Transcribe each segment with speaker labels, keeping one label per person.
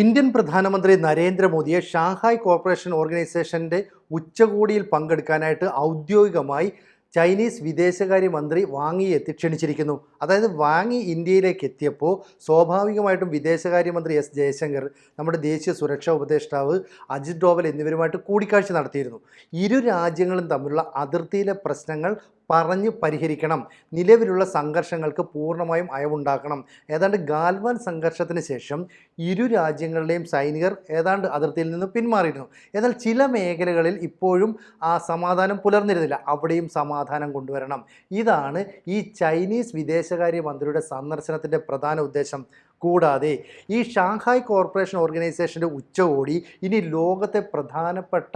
Speaker 1: Indian പ്രധാനമന്ത്രി നരേന്ദ്രമോദിയെ Shanghai corporation ഓർഗനൈസേഷന്റെ ഉച്ചകോടിയിൽ പങ്കെടുക്കാനായിട്ട് ഔദ്യോഗികമായി ചൈനീസ് വിദേശകാര്യ മന്ത്രി വാങ്ങി എത്തി ക്ഷണിച്ചിരിക്കുന്നു. അതായത് വാങ്ങി ഇന്ത്യയിലേക്ക് എത്തിയപ്പോൾ സ്വാഭാവികമായിട്ടും വിദേശകാര്യമന്ത്രി എസ് ജയശങ്കർ നമ്മുടെ ദേശീയ സുരക്ഷാ ഉപദേഷ്ടാവ് അജിത് ഡോവൽ എന്നിവരുമായിട്ട് കൂടിക്കാഴ്ച നടത്തിയിരുന്നു. ഇരു രാജ്യങ്ങളും തമ്മിലുള്ള അതിർത്തിയിലെ പ്രശ്നങ്ങൾ പറഞ്ഞ് പരിഹരിക്കണം. നിലവിലുള്ള സംഘർഷങ്ങൾക്ക് പൂർണമായും അയവുണ്ടാക്കണം. ഏതാണ്ട് ഗാൽവാൻ സംഘർഷത്തിന് ശേഷം ഇരു രാജ്യങ്ങളുടെയും സൈനികർ ഏതാണ്ട് അതിർത്തിയിൽ നിന്ന് പിന്മാറിയിരുന്നു. എന്നാൽ ചില മേഖലകളിൽ ഇപ്പോഴും ആ സമാധാനം പുലർന്നിരുന്നില്ല. അവിടെയും സമാധാനം കൊണ്ടുവരണം. ഇതാണ് ഈ ചൈനീസ് വിദേശകാര്യ മന്ത്രിയുടെ സന്ദർശനത്തിന്റെ പ്രധാന ഉദ്ദേശം. കൂടാതെ ഈ ഷാങ്ഹായ് കോർപ്പറേഷൻ ഓർഗനൈസേഷന്റെ ഉച്ചകോടി ഇനി ലോകത്തെ പ്രധാനപ്പെട്ട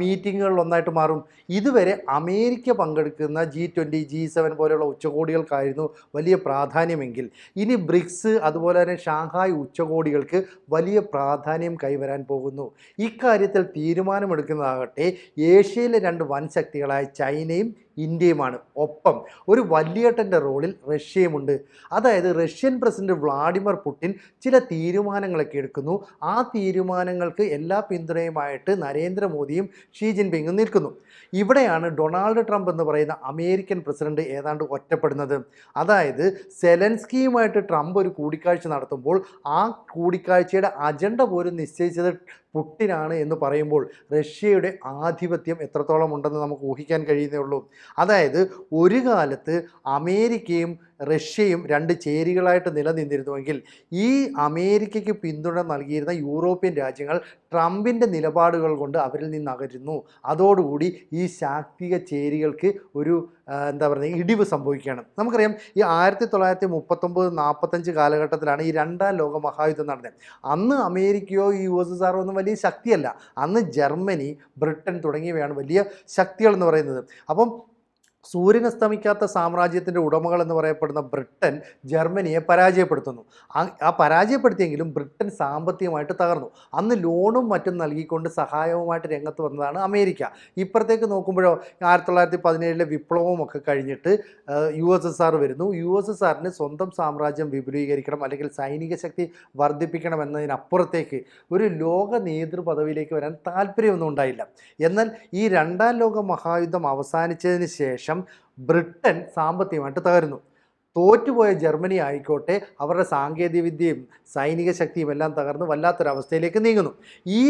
Speaker 1: മീറ്റിങ്ങുകളിലൊന്നായിട്ട് മാറും. ഇതുവരെ അമേരിക്ക പങ്കെടുക്കുന്ന ജി ട്വന്റി ജി സെവൻ പോലെയുള്ള ഉച്ചകോടികൾക്കായിരുന്നു വലിയ പ്രാധാന്യമെങ്കിൽ. ഇനി ബ്രിക്സ് അതുപോലെ തന്നെ ഷാങ്ഹായ് ഉച്ചകോടികൾക്ക് വലിയ പ്രാധാന്യം കൈവരാൻ പോകുന്നു. ഇക്കാര്യത്തിൽ തീരുമാനമെടുക്കുന്നതാകട്ടെ ഏഷ്യയിലെ രണ്ട് വൻ ശക്തികളായ ചൈനയും ഇന്ത്യയുമാണ്. ഒപ്പം ഒരു വലിയേട്ടന്റെ റോളിൽ റഷ്യയുമുണ്ട്. അതായത് റഷ്യൻ പ്രസിഡന്റ് വ്ളാഡിമിർ പുടിൻ ചില തീരുമാനങ്ങളൊക്കെ എടുക്കുന്നു. ആ തീരുമാനങ്ങൾക്ക് എല്ലാ പിന്തുണയുമായിട്ട് നരേന്ദ്രമോദിയും ഷീ ജിൻപിങ്ങും നിൽക്കുന്നു. ഇവിടെയാണ് ഡൊണാൾഡ് ട്രംപ് എന്ന് പറയുന്ന അമേരിക്കൻ പ്രസിഡന്റ് ഏതാണ്ട് ഒറ്റപ്പെടുന്നത്. അതായത് സെലൻസ്കിയുമായിട്ട് ട്രംപ് ഒരു കൂടിക്കാഴ്ച നടത്തുമ്പോൾ ആ കൂടിക്കാഴ്ചയുടെ അജണ്ട പോലും നിശ്ചയിച്ചത് പുട്ടിനാണ് എന്ന് പറയുമ്പോൾ റഷ്യയുടെ ആധിപത്യം എത്രത്തോളം ഉണ്ടെന്ന് നമുക്ക് ഊഹിക്കാൻ കഴിയുന്നേ ഉള്ളൂ. അതായത് ഒരു കാലത്ത് അമേരിക്കയും റഷ്യയും രണ്ട് ചേരികളായിട്ട് നിലനിന്നിരുന്നുവെങ്കിൽ ഈ അമേരിക്കയ്ക്ക് പിന്തുണ നൽകിയിരുന്ന യൂറോപ്യൻ രാജ്യങ്ങൾ ട്രംപിന്റെ നിലപാടുകൾ കൊണ്ട് അവരിൽ നിന്ന് അകരുന്നു അതോടുകൂടി ഈ ശാക്തിക ചേരികൾക്ക് ഒരു എന്താ പറയുക ഇടിവ് സംഭവിക്കുകയാണ്. നമുക്കറിയാം ഈ ആയിരത്തി തൊള്ളായിരത്തി മുപ്പത്തൊമ്പത് നാൽപ്പത്തഞ്ച് കാലഘട്ടത്തിലാണ് ഈ രണ്ടാം ലോക മഹായുദ്ധം നടന്നത്. അന്ന് അമേരിക്കയോ യു എസ് എസ് ആറോ ഒന്നും വലിയ ശക്തിയല്ല. അന്ന് ജർമ്മനി ബ്രിട്ടൻ തുടങ്ങിയവയാണ് വലിയ ശക്തികൾ എന്ന് പറയുന്നത്. അപ്പം സൂര്യൻ അസ്തമിക്കാത്ത സാമ്രാജ്യത്തിന്റെ ഉടമകൾ എന്ന് പറയപ്പെടുന്ന ബ്രിട്ടൻ ജർമ്മനിയെ പരാജയപ്പെടുത്തുന്നു. ആ- പരാജയപ്പെടുത്തിയെങ്കിലും ബ്രിട്ടൻ സാമ്പത്തികമായിട്ട് തകർന്നു. അന്ന് ലോണും മറ്റും നൽകിക്കൊണ്ട് സഹായവുമായിട്ട് രംഗത്ത് വന്നതാണ് അമേരിക്ക. ഇപ്പുറത്തേക്ക് നോക്കുമ്പോഴോ ആയിരത്തി തൊള്ളായിരത്തി പതിനേഴിലെ വിപ്ലവവും ഒക്കെ കഴിഞ്ഞിട്ട് യു എസ് എസ് ആർ വരുന്നു. യു എസ് എസ് ആറിന് സ്വന്തം സാമ്രാജ്യം വിപുലീകരിക്കണം അല്ലെങ്കിൽ സൈനിക ശക്തി വർദ്ധിപ്പിക്കണം എന്നതിനപ്പുറത്തേക്ക് ഒരു ലോക നേതൃ പദവിയിലേക്ക് വരാൻ താല്പര്യമൊന്നും ഉണ്ടായില്ല. എന്നാൽ ഈ രണ്ടാം ലോക മഹായുദ്ധം അവസാനിച്ചതിന് ശേഷം ബ്രിട്ടൻ സാമ്പത്തികമായിട്ട് തകരുന്നു. തോറ്റുപോയ ജർമ്മനി ആയിക്കോട്ടെ അവരുടെ സാങ്കേതികവിദ്യയും സൈനിക ശക്തിയും എല്ലാം തകർന്ന് വല്ലാത്തൊരവസ്ഥയിലേക്ക് നീങ്ങുന്നു. ഈ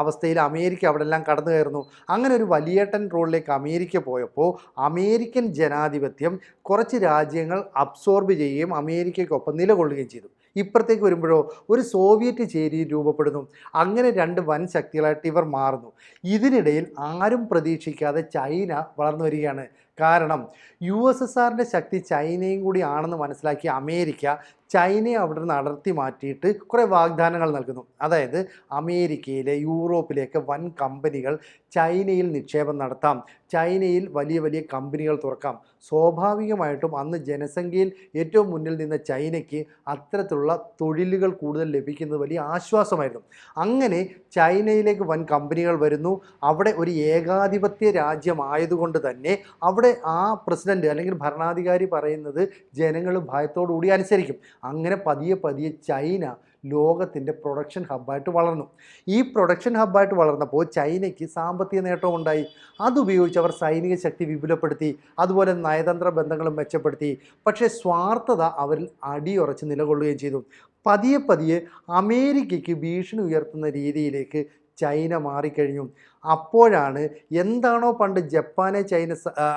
Speaker 1: അവസ്ഥയിൽ അമേരിക്ക അവിടെ എല്ലാം കടന്നു കയറുന്നു. അങ്ങനെ ഒരു വലിയേട്ടൻ റോളിലേക്ക് അമേരിക്ക പോയപ്പോൾ അമേരിക്കൻ ജനാധിപത്യം കുറച്ച് രാജ്യങ്ങൾ അബ്സോർബ് ചെയ്യുകയും അമേരിക്കയ്ക്കൊപ്പം നിലകൊള്ളുകയും ചെയ്തു. ഇപ്പുറത്തേക്ക് വരുമ്പോഴോ ഒരു സോവിയറ്റ് ചേരി രൂപപ്പെടുന്നു. അങ്ങനെ രണ്ട് വൻ ശക്തികളായിട്ട് ഇവർ മാറുന്നു. ഇതിനിടയിൽ ആരും പ്രതീക്ഷിക്കാതെ ചൈന വളർന്നു വരികയാണ്. കാരണം യു എസ് എസ് ആറിന്റെ ശക്തി ചൈനയും കൂടി ആണെന്ന് മനസ്സിലാക്കിയ അമേരിക്ക ചൈനയെ അവിടെ നിന്ന് അടർത്തി മാറ്റിയിട്ട് കുറേ വാഗ്ദാനങ്ങൾ നൽകുന്നു. അതായത് അമേരിക്കയിലെ യൂറോപ്പിലേക്ക് വൻ കമ്പനികൾ ചൈനയിൽ നിക്ഷേപം നടത്താം. ചൈനയിൽ വലിയ വലിയ കമ്പനികൾ തുറക്കാം. സ്വാഭാവികമായിട്ടും അന്ന് ജനസംഖ്യയിൽ ഏറ്റവും മുന്നിൽ നിന്ന ചൈനയ്ക്ക് അത്തരത്തിലുള്ള തൊഴിലുകൾ കൂടുതൽ ലഭിക്കുന്നത് വലിയ ആശ്വാസമായിരുന്നു. അങ്ങനെ ചൈനയിലേക്ക് വൻ കമ്പനികൾ വരുന്നു. അവിടെ ഒരു ഏകാധിപത്യ രാജ്യമായതുകൊണ്ട് തന്നെ അവിടെ ആ പ്രസിഡന്റ് അല്ലെങ്കിൽ ഭരണാധികാരി പറയുന്നത് ജനങ്ങൾ ഭയത്തോടുകൂടി അനുസരിക്കും. അങ്ങനെ പതിയെ പതിയെ ചൈന ലോകത്തിന്റെ പ്രൊഡക്ഷൻ ഹബ്ബായിട്ട് വളർന്നു. ഈ പ്രൊഡക്ഷൻ ഹബ്ബായിട്ട് വളർന്നപ്പോൾ ചൈനയ്ക്ക് സാമ്പത്തിക നേട്ടവും ഉണ്ടായി. അതുപയോഗിച്ച് അവർ സൈനിക ശക്തി വിപുലപ്പെടുത്തി അതുപോലെ നയതന്ത്ര ബന്ധങ്ങളും മെച്ചപ്പെടുത്തി. പക്ഷേ സ്വാർത്ഥത അവരിൽ അടിയുറച്ച് നിലകൊള്ളുകയും ചെയ്തു. പതിയെ പതിയെ അമേരിക്കയ്ക്ക് ഭീഷണി ഉയർത്തുന്ന രീതിയിലേക്ക് ചൈന മാറിക്കഴിഞ്ഞു. അപ്പോഴാണ് എന്താണോ പണ്ട് ജപ്പാനെ ചൈന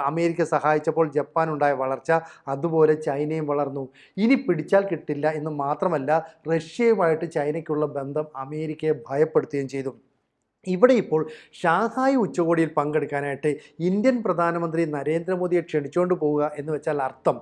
Speaker 1: അമേരിക്ക സഹായിച്ചപ്പോൾ ജപ്പാൻ ഉണ്ടായ വളർച്ച അതുപോലെ ചൈനയും വളർന്നു. ഇനി പിടിച്ചാൽ കിട്ടില്ല എന്ന് മാത്രമല്ല റഷ്യയുമായിട്ട് ചൈനയ്ക്കുള്ള ബന്ധം അമേരിക്കയെ ഭയപ്പെടുത്തുകയും ചെയ്തു. ഇവിടെ ഇപ്പോൾ ഷാങ്ഹായ് ഉച്ചകോടിയിൽ പങ്കെടുക്കാനായിട്ട് ഇന്ത്യൻ പ്രധാനമന്ത്രി നരേന്ദ്രമോദിയെ ക്ഷണിച്ചുകൊണ്ട് പോവുക എന്ന് വെച്ചാൽ അർത്ഥം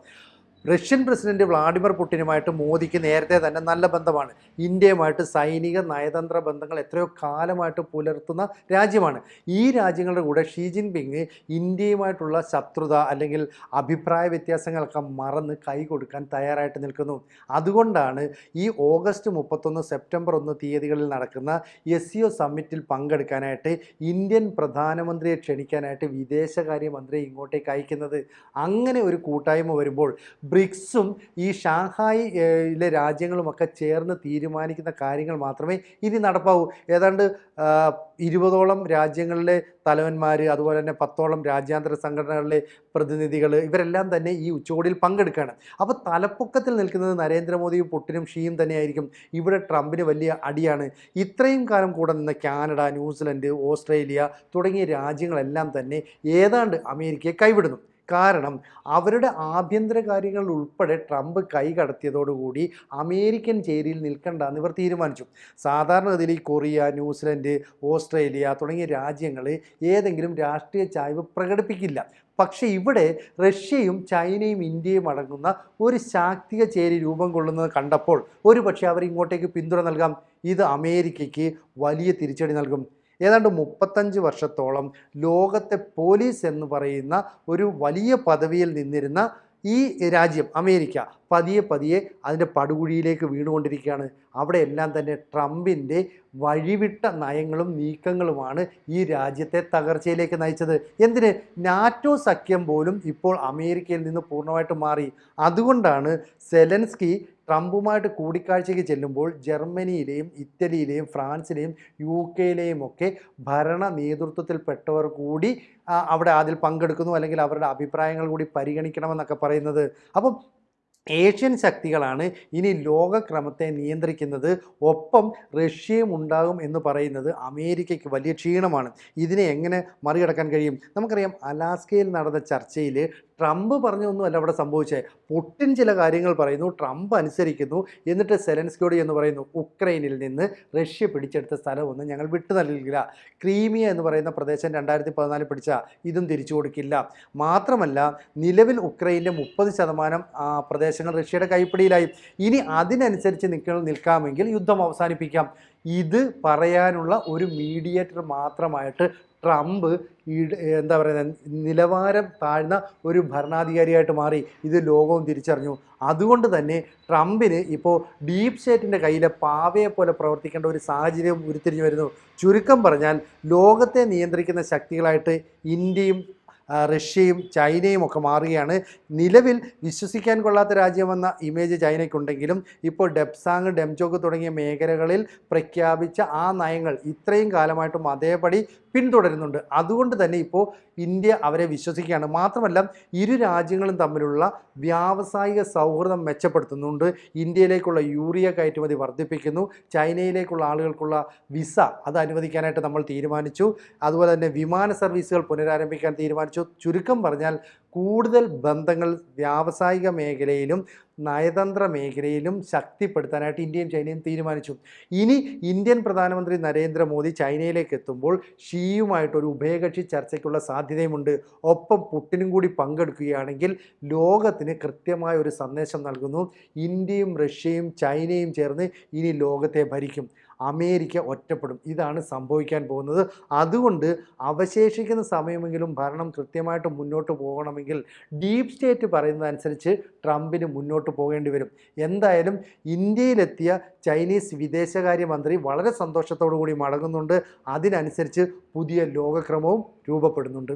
Speaker 1: റഷ്യൻ പ്രസിഡന്റ് വ്ളാഡിമിർ പുടിനുമായിട്ട് മോദിക്ക് നേരത്തെ തന്നെ നല്ല ബന്ധമാണ്. ഇന്ത്യയുമായിട്ട് സൈനിക നയതന്ത്ര ബന്ധങ്ങൾ എത്രയോ കാലമായിട്ട് പുലർത്തുന്ന രാജ്യമാണ്. ഈ രാജ്യങ്ങളുടെ കൂടെ ഷീ ജിൻപിങ് ഇന്ത്യയുമായിട്ടുള്ള ശത്രുത അല്ലെങ്കിൽ അഭിപ്രായ വ്യത്യാസങ്ങളൊക്കെ മറന്ന് കൈ കൊടുക്കാൻ തയ്യാറായിട്ട് നിൽക്കുന്നു. അതുകൊണ്ടാണ് ഈ ഓഗസ്റ്റ് മുപ്പത്തൊന്ന് സെപ്റ്റംബർ ഒന്ന് തീയതികളിൽ നടക്കുന്ന എസ് സി സമ്മിറ്റിൽ പങ്കെടുക്കാനായിട്ട് ഇന്ത്യൻ പ്രധാനമന്ത്രിയെ ക്ഷണിക്കാനായിട്ട് വിദേശകാര്യമന്ത്രി ഇങ്ങോട്ടേക്ക് അയക്കുന്നത്. അങ്ങനെ ഒരു കൂട്ടായ്മ വരുമ്പോൾ ബ്രിക്സും ഈ ഷാങ്ഹായിലെ രാജ്യങ്ങളുമൊക്കെ ചേർന്ന് തീരുമാനിക്കുന്ന കാര്യങ്ങൾ മാത്രമേ ഇനി നടപ്പാവൂ. ഏതാണ്ട് ഇരുപതോളം രാജ്യങ്ങളിലെ തലവന്മാർ അതുപോലെ തന്നെ പത്തോളം രാജ്യാന്തര സംഘടനകളിലെ പ്രതിനിധികൾ ഇവരെല്ലാം തന്നെ ഈ ഉച്ചകോടിയിൽ പങ്കെടുക്കുകയാണ്. അപ്പോൾ തലപ്പൊക്കത്തിൽ നിൽക്കുന്നത് നരേന്ദ്രമോദിയും പുട്ടിനും ഷീയും തന്നെയായിരിക്കും. ഇവിടെ ട്രംപിന് വലിയ അടിയാണ്. ഇത്രയും കാലം കൂടെ നിന്ന കാനഡ ന്യൂസിലൻഡ് ഓസ്ട്രേലിയ തുടങ്ങിയ രാജ്യങ്ങളെല്ലാം തന്നെ ഏതാണ്ട് അമേരിക്കയെ കൈവിടുന്നു. കാരണം അവരുടെ ആഭ്യന്തര കാര്യങ്ങൾ ഉൾപ്പെടെ ട്രംപ് കൈ കടത്തിയതോടുകൂടി അമേരിക്കൻ ചേരിയിൽ നിൽക്കണ്ട ഇവർ തീരുമാനിച്ചു. സാധാരണഗതിയിൽ ഈ കൊറിയ ന്യൂസിലൻഡ് ഓസ്ട്രേലിയ തുടങ്ങിയ രാജ്യങ്ങൾ ഏതെങ്കിലും രാഷ്ട്രീയ ചായ്വ് പ്രകടിപ്പിക്കില്ല. പക്ഷേ ഇവിടെ റഷ്യയും ചൈനയും ഇന്ത്യയും അടങ്ങുന്ന ഒരു ശാക്തിക ചേരി രൂപം കൊള്ളുന്നത് കണ്ടപ്പോൾ ഒരു പക്ഷേ അവർ ഇങ്ങോട്ടേക്ക് പിന്തുണ നൽകാം. ഇത് അമേരിക്കയ്ക്ക് വലിയ തിരിച്ചടി നൽകും. ഏതാണ്ട് മുപ്പത്തഞ്ച് വർഷത്തോളം ലോകത്തെ പോലീസ് എന്ന് പറയുന്ന ഒരു വലിയ പദവിയിൽ നിന്നിരുന്ന ഈ രാജ്യം അമേരിക്ക പതിയെ പതിയെ അതിന്റെ പടുകുഴിയിലേക്ക് വീണുകൊണ്ടിരിക്കുകയാണ്. അവിടെ എല്ലാം തന്നെ ട്രംപിന്റെ വഴിവിട്ട നയങ്ങളും നീക്കങ്ങളുമാണ് ഈ രാജ്യത്തെ തകർച്ചയിലേക്ക് നയിച്ചത്. എന്തിന്? നാറ്റോ സഖ്യം പോലും ഇപ്പോൾ അമേരിക്കയിൽ നിന്ന് പൂർണമായിട്ട് മാറി. അതുകൊണ്ടാണ് സെലൻസ്കി ട്രംപുമായിട്ട് കൂടിക്കാഴ്ചയ്ക്ക് ചെല്ലുമ്പോൾ ജർമ്മനിയിലെയും ഇറ്റലിയിലെയും ഫ്രാൻസിലെയും യു കെയിലെയും ഒക്കെ ഭരണ നേതൃത്വത്തിൽപ്പെട്ടവർ കൂടി അവിടെ അതിൽ പങ്കെടുക്കുന്നു അല്ലെങ്കിൽ അവരുടെ അഭിപ്രായങ്ങൾ കൂടി പരിഗണിക്കണമെന്നൊക്കെ പറയുന്നത്. അപ്പം ഏഷ്യൻ ശക്തികളാണ് ഇനി ലോകക്രമത്തെ നിയന്ത്രിക്കുന്നത്. ഒപ്പം റഷ്യയും ഉണ്ടാകും എന്ന് പറയുന്നത് അമേരിക്കയ്ക്ക് വലിയ ക്ഷീണമാണ്. ഇതിനെ എങ്ങനെ മറികടക്കാൻ കഴിയും? നമുക്കറിയാം അലാസ്കയിൽ നടന്ന ചർച്ചയിൽ ട്രംപ് പറഞ്ഞൊന്നുമല്ല അവിടെ സംഭവിച്ചത് പുട്ടിൻ ചില കാര്യങ്ങൾ പറയുന്നു ട്രംപ് അനുസരിക്കുന്നു. എന്നിട്ട് സെലൻസ്കിയോട് എന്ന് പറയുന്നു ഉക്രൈനിൽ നിന്ന് റഷ്യ പിടിച്ചെടുത്ത സ്ഥലമൊന്നും ഞങ്ങൾ വിട്ടു നൽകില്ല. ക്രീമിയ എന്ന് പറയുന്ന പ്രദേശം രണ്ടായിരത്തി പതിനാലിൽ പിടിച്ച ഇതും തിരിച്ചു കൊടുക്കില്ല. മാത്രമല്ല നിലവിൽ ഉക്രൈനിലെ മുപ്പത് ശതമാനം പ്രദേശങ്ങൾ റഷ്യയുടെ കൈപ്പിടിയിലായി. ഇനി അതിനനുസരിച്ച് നിൽക്ക നിൽക്കാമെങ്കിൽ യുദ്ധം അവസാനിപ്പിക്കാം. ഇത് പറയാനുള്ള ഒരു മീഡിയേറ്റർ മാത്രമായിട്ട് ട്രംപ് എന്താ പറയുക നിലവാരം താഴ്ന്ന ഒരു ഭരണാധികാരിയായിട്ട് മാറി. ഇത് ലോകവും തിരിച്ചറിഞ്ഞു. അതുകൊണ്ട് തന്നെ ട്രംപിന് ഇപ്പോൾ ഡീപ് സ്റ്റേറ്റിന്റെ കയ്യിലെ പാവയെ പോലെ പ്രവർത്തിക്കേണ്ട ഒരു സാഹചര്യം ഉരുത്തിരിഞ്ഞു വരുന്നു. ചുരുക്കം പറഞ്ഞാൽ ലോകത്തെ നിയന്ത്രിക്കുന്ന ശക്തികളായിട്ട് ഇന്ത്യയും റഷ്യയും ചൈനയും ഒക്കെ മാറുകയാണ്. നിലവിൽ വിശ്വസിക്കാൻ കൊള്ളാത്ത രാജ്യമെന്ന ഇമേജ് ചൈനയ്ക്കുണ്ടെങ്കിലും ഇപ്പോൾ ഡെപ്സാങ് ഡെംചോക്ക് തുടങ്ങിയ മേഖലകളിൽ പ്രഖ്യാപിച്ച ആ നയങ്ങൾ ഇത്രയും കാലമായിട്ടും അതേപടി പിന്തുടരുന്നുണ്ട്. അതുകൊണ്ട് തന്നെ ഇപ്പോൾ ഇന്ത്യ അവരെ വിശ്വസിക്കുകയാണ്. മാത്രമല്ല ഇരു രാജ്യങ്ങളും തമ്മിലുള്ള വ്യാവസായിക സൗഹൃദം മെച്ചപ്പെടുത്തുന്നുണ്ട്. ഇന്ത്യയിലേക്കുള്ള യൂറിയ കയറ്റുമതി വർദ്ധിപ്പിക്കുന്നു. ചൈനയിലേക്കുള്ള ആളുകൾക്കുള്ള വിസ അത് അനുവദിക്കാനായിട്ട് നമ്മൾ തീരുമാനിച്ചു. അതുപോലെ തന്നെ വിമാന സർവീസുകൾ പുനരാരംഭിക്കാൻ തീരുമാനിച്ചു. ചുരുക്കം പറഞ്ഞാൽ കൂടുതൽ ബന്ധങ്ങൾ വ്യാവസായിക മേഖലയിലും നയതന്ത്ര മേഖലയിലും ശക്തിപ്പെടുത്താനായിട്ട് ഇന്ത്യയും ചൈനയും തീരുമാനിച്ചു. ഇനി ഇന്ത്യൻ പ്രധാനമന്ത്രി നരേന്ദ്രമോദി ചൈനയിലേക്ക് എത്തുമ്പോൾ ഷീയുമായിട്ടൊരു ഉഭയകക്ഷി ചർച്ചയ്ക്കുള്ള സാധ്യതയുമുണ്ട്. ഒപ്പം പുട്ടിനും കൂടി പങ്കെടുക്കുകയാണെങ്കിൽ ലോകത്തിന് കൃത്യമായ ഒരു സന്ദേശം നൽകുന്നു. ഇന്ത്യയും റഷ്യയും ചൈനയും ചേർന്ന് ഇനി ലോകത്തെ ഭരിക്കും. അമേരിക്ക ഒറ്റപ്പെടും. ഇതാണ് സംഭവിക്കാൻ പോകുന്നത്. അതുകൊണ്ട് അവശേഷിക്കുന്ന സമയമെങ്കിലും ഭരണം കൃത്യമായിട്ട് മുന്നോട്ട് പോകണമെങ്കിൽ ഡീപ് സ്റ്റേറ്റ് പറയുന്നതനുസരിച്ച് ട്രംപിന് മുന്നോട്ട് പോകേണ്ടി വരും. എന്തായാലും ഇന്ത്യയിലെത്തിയ ചൈനീസ് വിദേശകാര്യമന്ത്രി വളരെ സന്തോഷത്തോടു കൂടി മടങ്ങുന്നുണ്ട്. അതിനനുസരിച്ച് പുതിയ ലോകക്രമവും രൂപപ്പെടുന്നുണ്ട്.